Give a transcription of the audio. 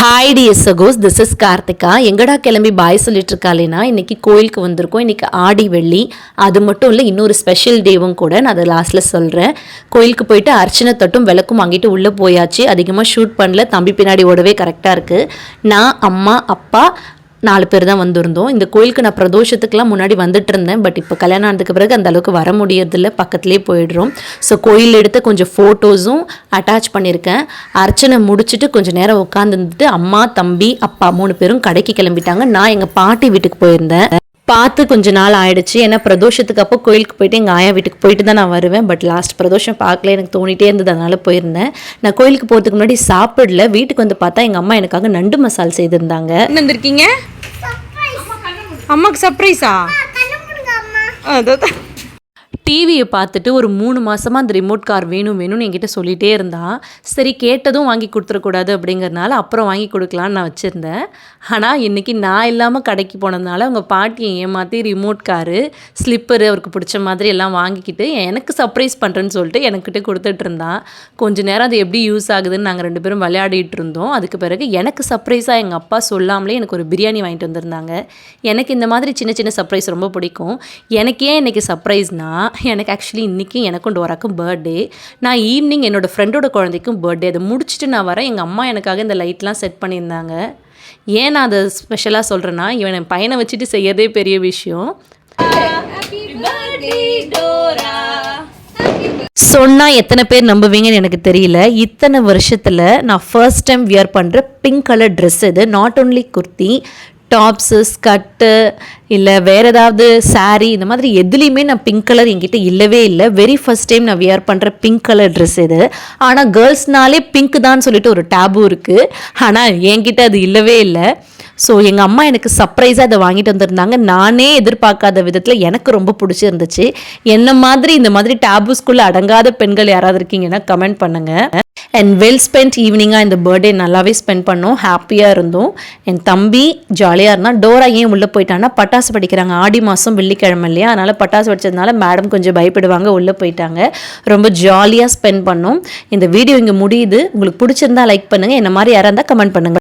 Hi டி சகோஸ் this is Karthika எங்கடா கிளம்பி பாய் சொல்லிட்டு இருக்காளேனா இன்னைக்கு கோயிலுக்கு வந்திருக்கோம். இன்னைக்கு ஆடி வெள்ளி. அது மட்டும் இல்லை இன்னொரு ஸ்பெஷல் டேவும் கூட நான் அதை லாஸ்ட்டில் சொல்கிறேன் கோயிலுக்கு போயிட்டு அர்ச்சனை தட்டும் விளக்கும் வாங்கிட்டு உள்ளே போயாச்சு. அதிகமாக ஷூட் பண்ணல. தம்பி பின்னாடி ஓடவே கரெக்டாக இருக்குது நான் அம்மா அப்பா நாலு பேர் தான் வந்திருந்தோம். இந்த கோயிலுக்கு நான் பிரதோஷத்துக்குலாம் முன்னாடி வந்துட்டு இருந்தேன். பட் இப்போ கல்யாணம் ஆனதுக்கு பிறகு அந்த அளவுக்கு வர முடியறதில்ல. பக்கத்துலேயே போயிடுறோம். ஸோ கோயில் எடுத்து கொஞ்சம் ஃபோட்டோஸும் அட்டாச் பண்ணியிருக்கேன். அர்ச்சனை முடிச்சுட்டு கொஞ்சம் நேரம் உட்காந்துருந்துட்டு அம்மா தம்பி அப்பா மூணு பேரும் கடைக்கு கிளம்பிட்டாங்க. நான் எங்கள் பாட்டி வீட்டுக்கு போயிருந்தேன். பார்த்து கொஞ்ச நாள் ஆயிடுச்சு. ஏன்னா பிரதோஷத்துக்கு அப்போ கோயிலுக்கு போயிட்டு எங்கள் ஆயா வீட்டுக்கு போயிட்டு தான் நான் வருவேன். பட் லாஸ்ட் பிரதோஷம் பார்க்கல. எனக்கு தோணிட்டே இருந்தது. அதனால போயிருந்தேன். நான் கோயிலுக்கு போகிறதுக்கு முன்னாடி சாப்பிடல. வீட்டுக்கு வந்து பார்த்தா எங்கள் அம்மா எனக்காக நண்டு மசால் செய்திருந்தாங்க. என்ன வந்திருக்கீங்க? அம்மாக்கு சர்ப்ரைஸா அதான். டிவியை பார்த்துட்டு ஒரு மூணு மாதமாக அந்த ரிமோட் கார் வேணும் வேணும்னு என்கிட்ட சொல்லிகிட்டே இருந்தா சரி கேட்டதும் வாங்கி கொடுத்துடக்கூடாது அப்படிங்கிறனால அப்புறம் வாங்கி கொடுக்கலான்னு நான் வச்சுருந்தேன். ஆனால் இன்றைக்கி நான் இல்லாமல் கடைக்கு போனதுனால அவங்க பாட்டியை ஏமாற்றி ரிமோட் காரு ஸ்லிப்பரு அவருக்கு பிடிச்ச மாதிரி எல்லாம் வாங்கிக்கிட்டு எனக்கு சர்ப்ரைஸ் பண்ணுறேன்னு சொல்லிட்டு எனக்கிட்ட கொடுத்துட்டு இருந்தான் கொஞ்ச நேரம் அது எப்படி யூஸ் ஆகுதுன்னு நாங்கள் ரெண்டு பேரும் விளையாடிட்டு இருந்தோம். அதுக்கு பிறகு எனக்கு சர்ப்ரைஸாக எங்கள் அப்பா சொல்லாமலே எனக்கு ஒரு பிரியாணி வாங்கிட்டு வந்திருந்தாங்க. எனக்கு இந்த மாதிரி சின்ன சின்ன சர்ப்ரைஸ் ரொம்ப பிடிக்கும். எனக்கு ஏன் இன்றைக்கி சர்ப்ரைஸ்னால் எனக்கு ஆக்சுவலி இன்றைக்கி எனக்கும் டோராக்கும் பர்த்டே நான் ஈவினிங் என்னோடய ஃப்ரெண்டோட குழந்தைக்கும் பர்த்டே அதை முடிச்சுட்டு நான் வரேன். எங்கள் அம்மா எனக்காக இந்த லைட்லாம் செட் பண்ணியிருந்தாங்க. ஏன் நான் அதை ஸ்பெஷலாக சொல்கிறேன்னா இவன் என் பையனை வச்சுட்டு செய்யறதே பெரிய விஷயம். சொன்னால் எத்தனை பேர் நம்புவீங்கன்னு எனக்கு தெரியல. இத்தனை வருஷத்தில் நான் ஃபர்ஸ்ட் டைம் வியர் பண்ணுற பிங்க் கலர் ட்ரெஸ் இது. Not only kurti tops skirt இல்லை வேறு ஏதாவது saree இந்த மாதிரி எதுலேயுமே நான் பிங்க் கலர் என்கிட்ட இல்லவே இல்லை. வெரி ஃபஸ்ட் டைம் நான் வியர் பண்ணுற பிங்க் கலர் ட்ரெஸ் இது. ஆனால் கேர்ள்ஸ்னாலே பிங்க் தான் சொல்லிட்டு ஒரு டேபு இருக்குது ஆனால் என்கிட்ட அது இல்லவே இல்லை. ஸோ எங்கள் அம்மா எனக்கு சர்ப்ரைஸாக அதை வாங்கிட்டு வந்திருந்தாங்க. நானே எதிர்பார்க்காத விதத்தில் எனக்கு ரொம்ப பிடிச்சிருந்துச்சு. என்ன மாதிரி இந்த மாதிரி டேபுஸ்குள்ளே அடங்காத பெண்கள் யாராவது இருக்கீங்கன்னா கமெண்ட் பண்ணுங்கள் அண்ட் வெல் ஸ்பெண்ட் ஈவினிங்காக இந்த பர்த்டே நல்லாவே ஸ்பெண்ட் பண்ணோம். ஹாப்பியாக இருந்தோம். என் தம்பி ஜாலியாக இருந்தால் டோரா ஏன் உள்ளே போயிட்டான்னா பட்டாசு படிக்கிறாங்க ஆடி மாதம் வெள்ளிக்கிழமை இல்லையா? அதனால் பட்டாசு படித்ததுனால மேடம் கொஞ்சம் பயப்படுவாங்க. உள்ளே போயிட்டாங்க. ரொம்ப ஜாலியாக ஸ்பெண்ட் பண்ணோம். இந்த வீடியோ இங்கே முடியுது. உங்களுக்கு பிடிச்சிருந்தா லைக் பண்ணுங்கள் என்ன மாதிரி யாராக இருந்தால் கமெண்ட் பண்ணுங்கள்